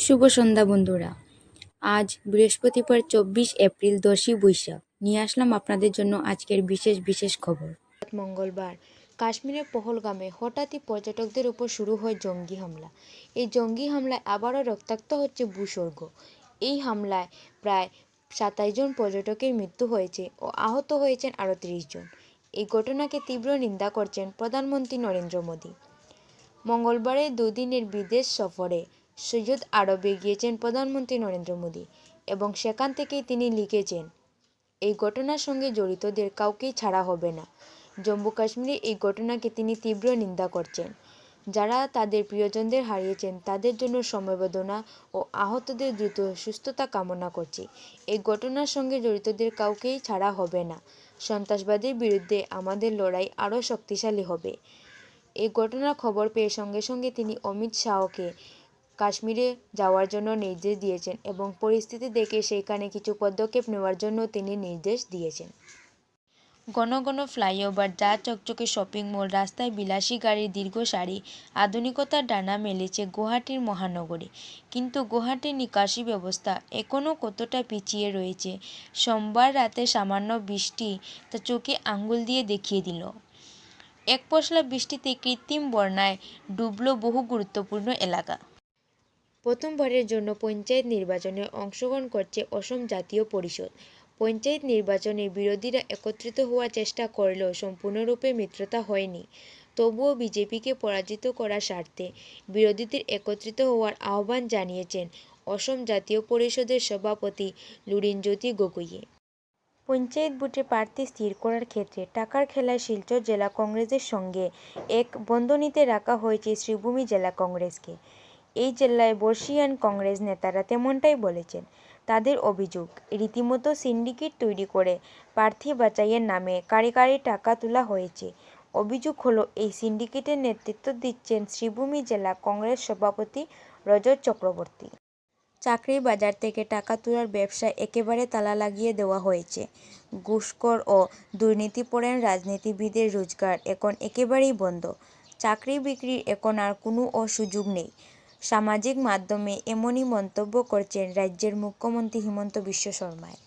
শুভ সন্ধ্যা বন্ধুরা। আজ বৃহস্পতিবার চব্বিশ এপ্রিল দশই বৈশাখ। নিয়ে আসলাম আপনাদের জন্য আজকের বিশেষ বিশেষ খবর। মঙ্গলবার। কাশ্মীরের পহলগামে হঠাৎই পর্যটকদের উপর শুরু হয় জঙ্গি হামলা। এই জঙ্গি হামলায় আবারও রক্তাক্ত হচ্ছে ভূস্বর্গ। এই হামলায় প্রায় সাতাশ জন পর্যটকের মৃত্যু হয়েছে ও আহত হয়েছেন আরও তিরিশ জন। এই ঘটনাকে তীব্র নিন্দা করছেন প্রধানমন্ত্রী নরেন্দ্র মোদী। মঙ্গলবারের দুদিনের বিদেশ সফরে সৈয়দ আরবে গিয়েছেন প্রধানমন্ত্রী নরেন্দ্র মোদী এবং সেখান থেকেই তিনি লিখেছেন, এই ঘটনার সঙ্গে জড়িতদের কাউকেই ছাড়া হবে না। জম্মু কাশ্মীরে এই ঘটনাকে তিনি তীব্র নিন্দা করছেন। যারা তাদের প্রিয়জনদের হারিয়েছেন, তাদের জন্য সমবেদনা ও আহতদের দ্রুত সুস্থতা কামনা করছি। এই ঘটনার সঙ্গে জড়িতদের কাউকেই ছাড়া হবে না। সন্ত্রাসবাদের বিরুদ্ধে আমাদের লড়াই আরও শক্তিশালী হবে। এই ঘটনার খবর পেয়ে সঙ্গে সঙ্গে তিনি অমিত শাহকে কাশ্মীরে যাওয়ার জন্য নির্দেশ দিয়েছেন এবং পরিস্থিতি দেখে সেইখানে কিছু পদক্ষেপ নেওয়ার জন্য তিনি নির্দেশ দিয়েছেন। ঘন ঘন ফ্লাইওভার, যা চকচকে শপিং মল, রাস্তায় বিলাসী গাড়ির দীর্ঘ সারি, আধুনিকতার ডানা মেলেছে গুয়াহাটির মহানগরী। কিন্তু গুয়াহাটির নিকাশি ব্যবস্থা এখনও কতটা পিছিয়ে রয়েছে? সোমবার রাতে সামান্য বৃষ্টি তা চোখে আঙ্গুল দিয়ে দেখিয়ে দিল। এক পশলা বৃষ্টিতে কৃত্রিম বন্যায় ডুবল বহু গুরুত্বপূর্ণ এলাকা। প্রথমবারের জন্য পঞ্চায়েত নির্বাচনে অংশগ্রহণ করছে অসম জাতীয় পরিষদ। পঞ্চায়েত নির্বাচনে বিরোধীরা একত্রিত হওয়ার চেষ্টা করলেও সম্পূর্ণরূপে মিত্রতা হয়নি। তবুও বিজেপিকে পরাজিত করার স্বার্থে বিরোধীদের একত্রিত হওয়ার আহ্বান জানিয়েছেন অসম জাতীয় পরিষদের সভাপতি লুরিনজ্যোতি গগৈয়ে। পঞ্চায়েত ভোটে প্রার্থী স্থির করার ক্ষেত্রে টাকার খেলায় শিলচর জেলা কংগ্রেসের সঙ্গে এক বন্ধনীতে রাখা হয়েছে শ্রীভূমি জেলা কংগ্রেসকে। এই জেলায় বর্ষিয়ান কংগ্রেস নেতারা তেমনটাই বলেছেন। তাদের অভিযোগ, রীতিমতো সিন্ডিকেট তৈরি করে প্রার্থী বাঁচাইয়ের নামে কারি কারি টাকা তোলা হয়েছে। অভিযোগ হলো, এই সিন্ডিকেটের নেতৃত্ব দিচ্ছেন শ্রীভূমি জেলা কংগ্রেস সভাপতি রজত চক্রবর্তী। চাকরির বাজার থেকে টাকা তোলার ব্যবসায় একেবারে তালা লাগিয়ে দেওয়া হয়েছে। ঘুষখোর ও দুর্নীতিপরায়ণ রাজনীতিবিদের রোজগার এখন একেবারেই বন্ধ। চাকরি বিক্রির এখন আর কোনো সুযোগ নেই। সামাজিক মাধ্যমে এমনই মন্তব্য করছেন রাজ্যের মুখ্যমন্ত্রী হিমন্ত বিশ্ব শর্মায়।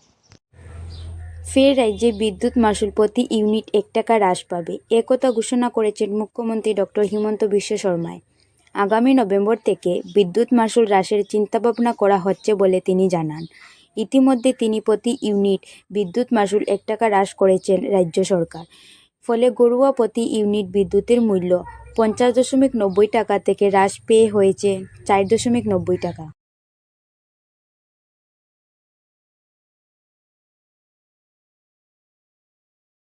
ফের রাজ্যে বিদ্যুৎ মাসুল প্রতি ইউনিট এক টাকা হ্রাস পাবে, একথা ঘোষণা করেছেন মুখ্যমন্ত্রী ডক্টর হিমন্ত বিশ্ব শর্মায়। আগামী নভেম্বর থেকে বিদ্যুৎ মাসুল হ্রাসের চিন্তাভাবনা করা হচ্ছে বলে তিনি জানান। ইতিমধ্যে তিনি প্রতি ইউনিট বিদ্যুৎ মাসুল এক টাকা হ্রাস করেছেন রাজ্য সরকার। ফলে গড়ুয়া প্রতি ইউনিট বিদ্যুতের মূল্য পঞ্চাশ দশমিক নব্বই টাকা থেকে হ্রাস পেয়ে হয়েছে চার দশমিক নব্বই টাকা।